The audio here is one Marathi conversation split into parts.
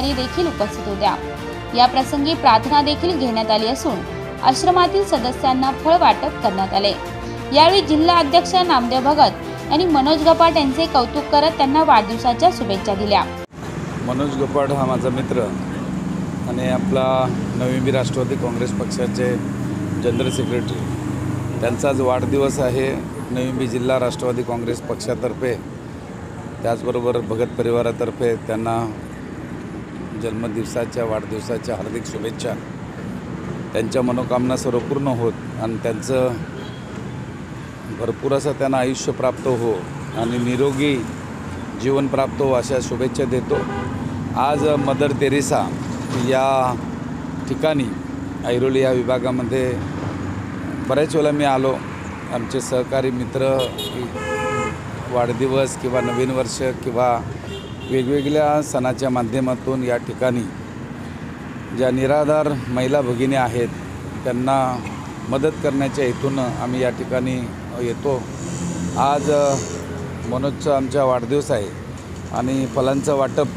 देखील उपस्थित होत्या. या प्रसंगी प्रार्थना देखील घेण्यात आली असून आश्रमातील सदस्यांना फळ वाटप करण्यात आले. यावेळी जिल्हा अध्यक्ष नामदेव भगत यांनी मनोज गपाट यांचे कौतुक करत त्यांना वाढदिवसाच्या शुभेच्छा दिल्या. मनोज गपाट हा माझा मित्र आणि आपला नवी राष्ट्रवादी काँग्रेस पक्षाचे जनरल सेक्रेटरी. त्यांचा आज वाढदिवस आहे नवी जिल्हा राष्ट्रवादी काँग्रेस पक्षातर्फे. त्याचबरोबर भगत परिवारातर्फे त्यांना जन्मदिवसाच्या वाढदिवसाच्या हार्दिक शुभेच्छा. त्यांच्या मनोकामना सर्व पूर्ण होत आणि त्यांचं भरपूर असं त्यांना आयुष्य प्राप्त हो आणि निरोगी जीवन प्राप्त हो अशा शुभेच्छा देतो. आज मदर तेरेसा या ठिकाणी ऐरोली या विभागामध्ये बऱ्याच वेळा मी आलो. आमचे सहकारी मित्र वाढदिवस किंवा नवीन वर्ष किंवा वेगवेगळ्या सणाच्या माध्यमातून या ठिकाणी ज्या निराधार महिला भगिनी आहेत त्यांना मदत करण्याच्या हेतून आम्ही या ठिकाणी येतो. आज मनोजचा आमचा वाढदिवस आहे आणि फलांचं वाटप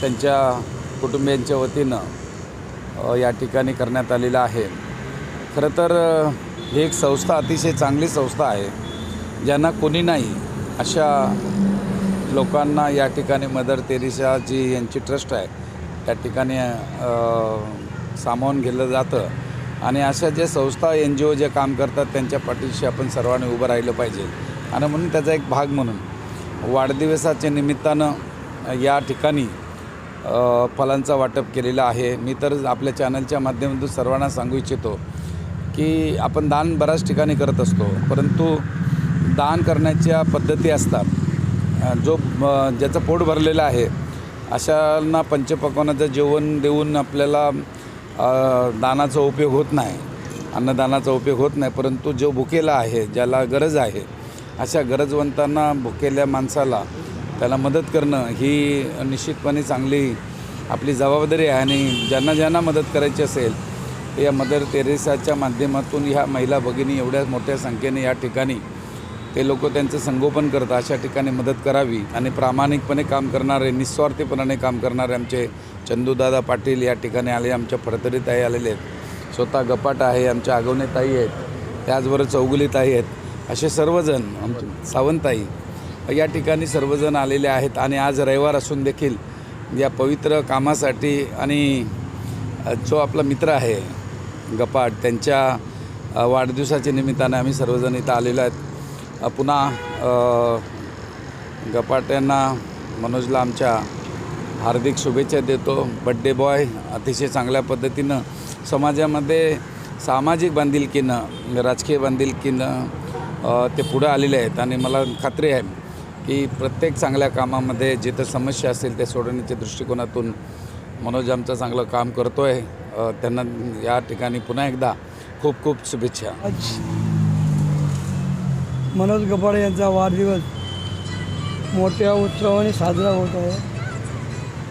त्यांच्या कुटुंबियांच्या वतीनं या ठिकाणी करण्यात आलेलं आहे. खरं तर ही एक संस्था अतिशय चांगली संस्था आहे ज्यांना कोणी नाही अशा लोकांना या ठिकाणी मदर तेरेसा जी यांची ट्रस्ट आहे त्या ठिकाणी सामावून घेतलं जातं. आणि अशा ज्या संस्था एन जी ओ जे काम करतात त्यांच्या पाठीशी आपण सर्वांनी उभं राहिलं पाहिजे. आणि म्हणून त्याचा एक भाग म्हणून वाढदिवसाच्या निमित्तानं या ठिकाणी फलांचं फलांचा वाटप केलेलं आहे. मी तर आपल्या चॅनलच्या माध्यमातून सर्वांना सांगू इच्छितो की आपण दान बऱ्याच ठिकाणी करत असतो परंतु दान करण्याच्या पद्धती असतात. जो ज्याचं पोट भरलेलं आहे अशांना पंचपक्वानाचं जेवण देऊन आपल्याला दानाचा उपयोग होत नाही. अन्नदानाचा उपयोग होत नाही परंतु जो भुकेला आहे ज्याला गरज आहे अशा गरजवंतांना भुकेल्या माणसाला त्याला मदत करणं ही निश्चितपणे चांगली आपली जबाबदारी आहे आणि ज्यांना ज्यांना मदत करायची असेल या मदर तेरेसाच्या माध्यमातून ह्या महिला भगिनी एवढ्या मोठ्या संख्येने या ठिकाणी ते लोक त्यांचं संगोपन करतात अशा ठिकाणी मदत करावी आणि प्रामाणिकपणे काम करणारे निस्वार्थीपणाने काम करणारे आमचे चंदूदादा पाटील या ठिकाणी आले आमच्या फडतरीताई आलेले आहेत. स्वतः गपाट आहे आमच्या आगवणेताई आहेत त्याचबरोबर चौगुलीताई आहेत. असे सर्वजण आमचे सावंताई या ठिकाणी सर्वजण आलेले आहेत आणि आज रविवार असून देखील या पवित्र कामासाठी आणि जो आपला मित्र आहे गपाट त्यांच्या वाढदिवसाच्या निमित्ताने आम्ही सर्वजण इथं आलेलो आहेत. पुन्हा गपाट्यांना मनोजला आमच्या हार्दिक शुभेच्छा देतो. बड्डे बॉय अतिशय चांगल्या पद्धतीनं समाजामध्ये सामाजिक बांधिलकीनं राजकीय बांधिलकीनं ते पुढं आलेले आहेत. आणि मला खात्री आहे की प्रत्येक चांगल्या कामामध्ये जिथं समस्या असेल ते सोडवण्याच्या दृष्टिकोनातून मनोज आमचं चांगलं काम करतो आहे त्यांना या ठिकाणी पुन्हा एकदा खूप खूप शुभेच्छा. मनोज गपाडे यांचा वाढदिवस मोठ्या उत्सवाने साजरा होत आहे.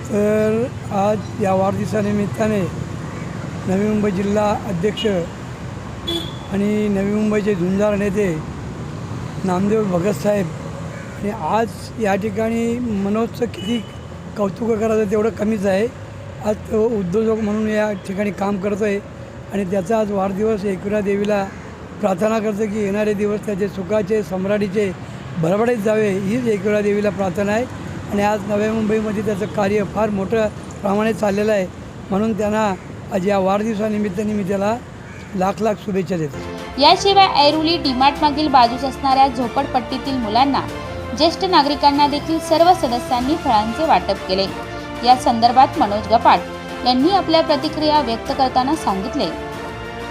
तर आज या वाढदिवसानिमित्ताने नवी मुंबई जिल्हा अध्यक्ष आणि नवी मुंबईचे झुंजार नेते नामदेव भगतसाहेब आणि आज या ठिकाणी मनोजचं किती कौतुक करायचं तेवढं कमीच आहे. आज तो उद्योजक म्हणून या ठिकाणी काम करतो आहे आणि त्याचा आज वाढदिवस एकविरा देवीला प्रार्थना करतो की येणारे दिवस त्याचे सुखाचे सम्राटीचे भरभराटीत जावे हीच एकुळा देवीला प्रार्थना आहे. आणि आज नव्या मुंबईमध्ये त्याचं कार्य फार मोठं प्रमाणे चाललेलं आहे. म्हणून त्यांना आज या वाढदिवसानिमित्ताने मी त्याला लाख लाख शुभेच्छा देतो. याशिवाय ऐरुली डीमार्ट मागील बाजूस असणाऱ्या झोपडपट्टीतील मुलांना ज्येष्ठ नागरिकांना देखील सर्व सदस्यांनी फळांचे वाटप केले. या संदर्भात मनोज गपाट यांनी आपल्या प्रतिक्रिया व्यक्त करताना सांगितले.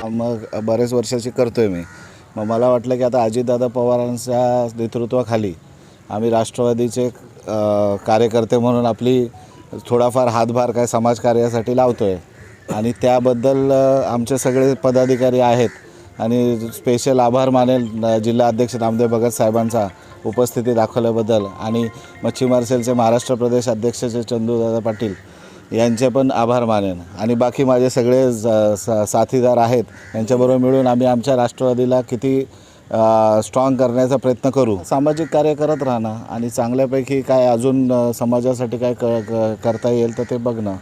मग बरेच वर्षाची करतो आहे मी. मग मला वाटलं की आता अजितदादा पवारांच्या नेतृत्वाखाली आम्ही राष्ट्रवादीचे कार्यकर्ते म्हणून आपली थोडाफार हातभार काय समाजकार्यासाठी लावतो आहे आणि त्याबद्दल आमचे सगळे पदाधिकारी आहेत. आणि स्पेशल आभार मानेल जिल्हा अध्यक्ष नामदेव भगत साहेबांचा उपस्थिती दाखवल्याबद्दल. आणि मच्छीमार सेलचे महाराष्ट्र प्रदेश अध्यक्षचे चंदूदादा पाटील यांचे पण आभार मानेन. आणि बाकी माझे सगळे ज- सा साथीदार आहेत यांच्याबरोबर मिळून आम्ही आमच्या राष्ट्रवादीला किती स्ट्रॉंग करण्याचा प्रयत्न करू. सामाजिक कार्य करत राहणं आणि चांगल्यापैकी काय अजून समाजासाठी काय क क- करता येईल तर ते बघणं.